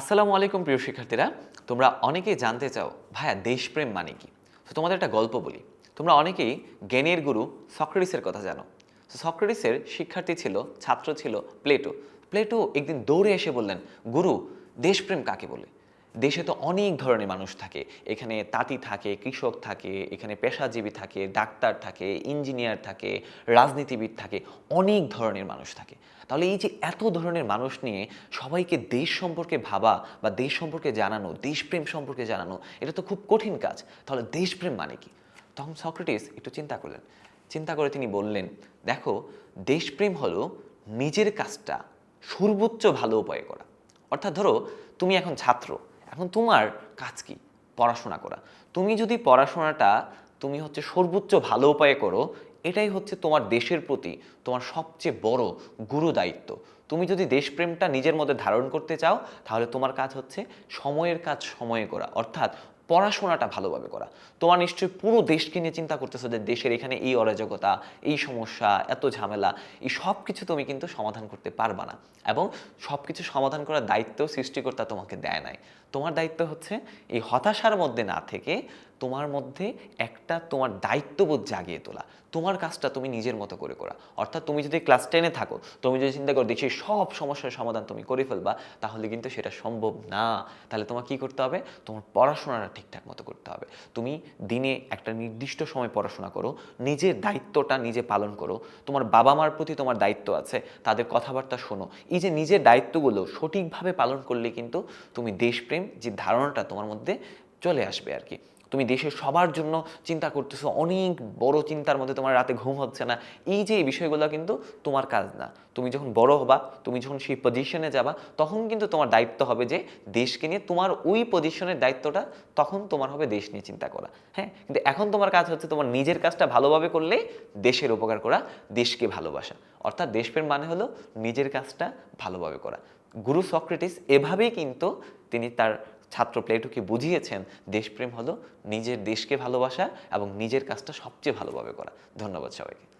আসসালামু আলাইকুম প্রিয় শিক্ষার্থীরা, তোমরা অনেকেই জানতে চাও, ভাইয়া, দেশপ্রেম মানে কি? তো তোমাদের একটা গল্প বলি। তোমরা অনেকেই জ্ঞানের গুরু সক্রেটিসের কথা জানো। সক্রেটিসের শিক্ষার্থী ছিল, ছাত্র ছিল প্লেটো। প্লেটো একদিন দৌড়ে এসে বললেন, গুরু, দেশপ্রেম কাকে বলে? দেশে তো অনেক ধরনের মানুষ থাকে। এখানে তাঁতি থাকে, কৃষক থাকে, এখানে পেশাজীবী থাকে, ডাক্তার থাকে, ইঞ্জিনিয়ার থাকে, রাজনীতিবিদ থাকে, অনেক ধরনের মানুষ থাকে। তাহলে এই যে এত ধরনের মানুষ নিয়ে সবাইকে দেশ সম্পর্কে ভাবা বা দেশ সম্পর্কে জানানো, দেশপ্রেম সম্পর্কে জানানো, এটা তো খুব কঠিন কাজ। তাহলে দেশপ্রেম মানে কি? তখন সক্রেটিস একটু চিন্তা করলেন। চিন্তা করে তিনি বললেন, দেখো, দেশপ্রেম হলো নিজের কাজটা সর্বোচ্চ ভালো উপায়ে করা। অর্থাৎ ধরো, তুমি এখন ছাত্র এখন তোমার কাজ কি? পড়াশোনা করা। তুমি যদি পড়াশোনাটা তুমি হচ্ছে সর্বোচ্চ ভালো উপায়ে করো, এটাই হচ্ছে তোমার দেশের প্রতি তোমার সবচেয়ে বড় গুরু দায়িত্ব। তুমি যদি দেশপ্রেমটা নিজের মধ্যে ধারণ করতে চাও, তাহলে তোমার কাজ হচ্ছে সময়ের কাজ সময়ে করা। অর্থাৎ পড়াশোনাটা ভালোভাবে করা। তোমার নিশ্চয়ই পুরো দেশকে নিয়ে চিন্তা করতেছো যে দেশের এখানে এই অরাজকতা, এই সমস্যা, এত ঝামেলা, এই সব কিছু তুমি কিন্তু সমাধান করতে পারবা না। এবং সব কিছু সমাধান করার দায়িত্ব সৃষ্টিকর্তা তোমাকে দেয় নাই। তোমার দায়িত্ব হচ্ছে এই হতাশার মধ্যে না থেকে তোমার মধ্যে একটা তোমার দায়িত্ববোধ জাগিয়ে তোলা। তোমার কাজটা তুমি নিজের মতো করে করা। অর্থাৎ তুমি যদি ক্লাস টেনে থাকো, তুমি যদি চিন্তা করো দেশের সব সমস্যার সমাধান তুমি করে ফেলবা, তাহলে কিন্তু সেটা সম্ভব না। তাহলে তোমার কি করতে হবে? তোমার পড়াশোনাটা ঠিকঠাক মতো করতে হবে। তুমি দিনে একটা নির্দিষ্ট সময় পড়াশোনা করো, নিজের দায়িত্বটা নিজে পালন করো। তোমার বাবা মার প্রতি তোমার দায়িত্ব আছে, তাদের কথাবার্তা শোনো। এই যে নিজের দায়িত্বগুলো সঠিকভাবে পালন করলে কিন্তু তুমি দেশপ্রেম যে ধারণাটা তোমার মধ্যে চলে আসবে আর কি। তুমি দেশের সবার জন্য চিন্তা করতেছো, অনেক বড় চিন্তার মধ্যে তোমার রাতে ঘুম হচ্ছে না। এই যে এই বিষয়গুলো কিন্তু তোমার কাজ না। তুমি যখন বড় হবা, তুমি যখন সেই পজিশনে যাবা, তখন কিন্তু তোমার দায়িত্ব হবে যে দেশকে নিয়ে তোমার ওই পজিশনের দায়িত্বটা তখন তোমার হবে দেশ নিয়ে চিন্তা করা। হ্যাঁ? কিন্তু এখন তোমার কাজ হচ্ছে তোমার নিজের কাজটা ভালোভাবে করলে দেশের উপকার করা, দেশকে ভালোবাসা। অর্থাৎ দেশপ্রেম মানে হলো নিজের কাজটা ভালোভাবে করা। গুরু সক্রেটিস এভাবেই কিন্তু তিনি তার ছাত্র প্লেটোকে বুঝিয়েছেন, দেশপ্রেম হলো নিজের দেশকে ভালোবাসা এবং নিজের কাজটা সবচেয়ে ভালোভাবে করা। ধন্যবাদ সবাইকে।